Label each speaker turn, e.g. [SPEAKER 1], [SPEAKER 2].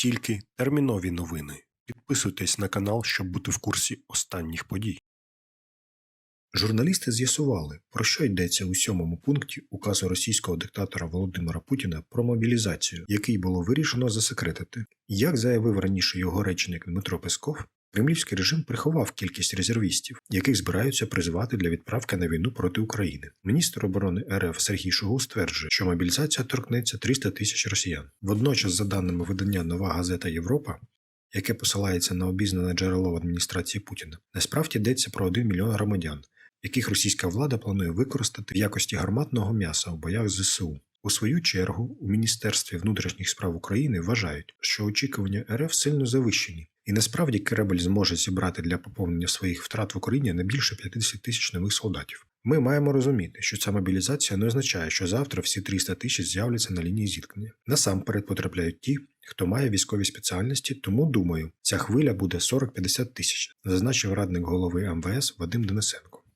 [SPEAKER 1] Тільки термінові новини. Підписуйтесь на канал, щоб бути в курсі останніх подій. Журналісти з'ясували, про що йдеться у сьомому пункті указу російського диктатора Володимира Путіна про мобілізацію, який було вирішено засекретити. Як заявив раніше його речник Дмитро Песков, кремлівський режим приховав кількість резервістів, яких збираються призвати для відправки на війну проти України. Міністр оборони РФ Сергій Шогу стверджує, що мобілізація торкнеться 300 тисяч росіян. Водночас, за даними видання Нова газета Європа, яке посилається на обізнане джерело в адміністрації Путіна, насправді йдеться про 1 мільйон громадян, яких російська влада планує використати в якості гарматного м'яса у боях з ЗСУ. У свою чергу у Міністерстві внутрішніх справ України вважають, що очікування РФ сильно завищені, і насправді Кремль зможе зібрати для поповнення своїх втрат в Україні не більше 50 тисяч нових солдатів. Ми маємо розуміти, що ця мобілізація не означає, що завтра всі 300 тисяч з'являться на лінії зіткнення. Насамперед потрапляють ті, хто має військові спеціальності, тому думаю, ця хвиля буде 40-50 тисяч, зазначив радник голови МВС Вадим Денисенко.